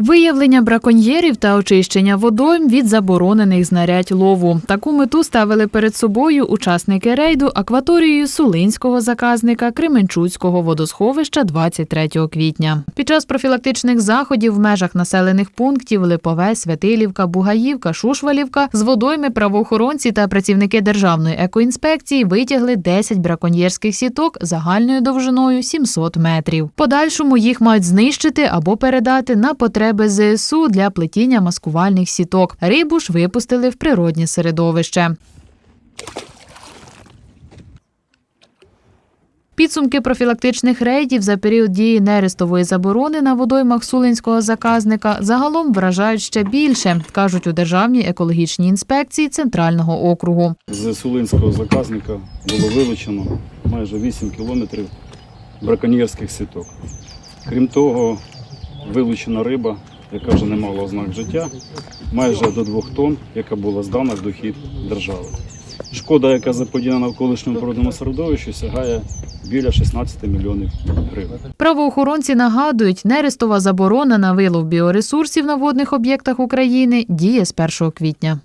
Виявлення браконьєрів та очищення водойм від заборонених знарядь лову. Таку мету ставили перед собою учасники рейду акваторією Сулинського заказника Кременчуцького водосховища 23 квітня. Під час профілактичних заходів в межах населених пунктів Липове, Святилівка, Бугаївка, Шушвалівка з водойми правоохоронці та працівники державної екоінспекції витягли 10 браконьєрських сіток загальною довжиною 700 метрів. Подальшому їх мають знищити або передати на потреби ЗСУ для плетіння маскувальних сіток. Рибу ж випустили в природнє середовище. Підсумки профілактичних рейдів за період дії нерестової заборони на водоймах Сулинського заказника загалом вражають ще більше, кажуть у Державній екологічній інспекції Центрального округу. З Сулинського заказника було вилучено майже 8 кілометрів браконьєрських сіток. Крім того, вилучена риба, яка вже не мала ознак життя, майже до 2 тонн, яка була здана в дохід держави. Шкода, яка заподіяна навколишньому природному середовищу, сягає біля 16 мільйонів гривень. Правоохоронці нагадують, нерестова заборона на вилов біоресурсів на водних об'єктах України діє з 1 квітня.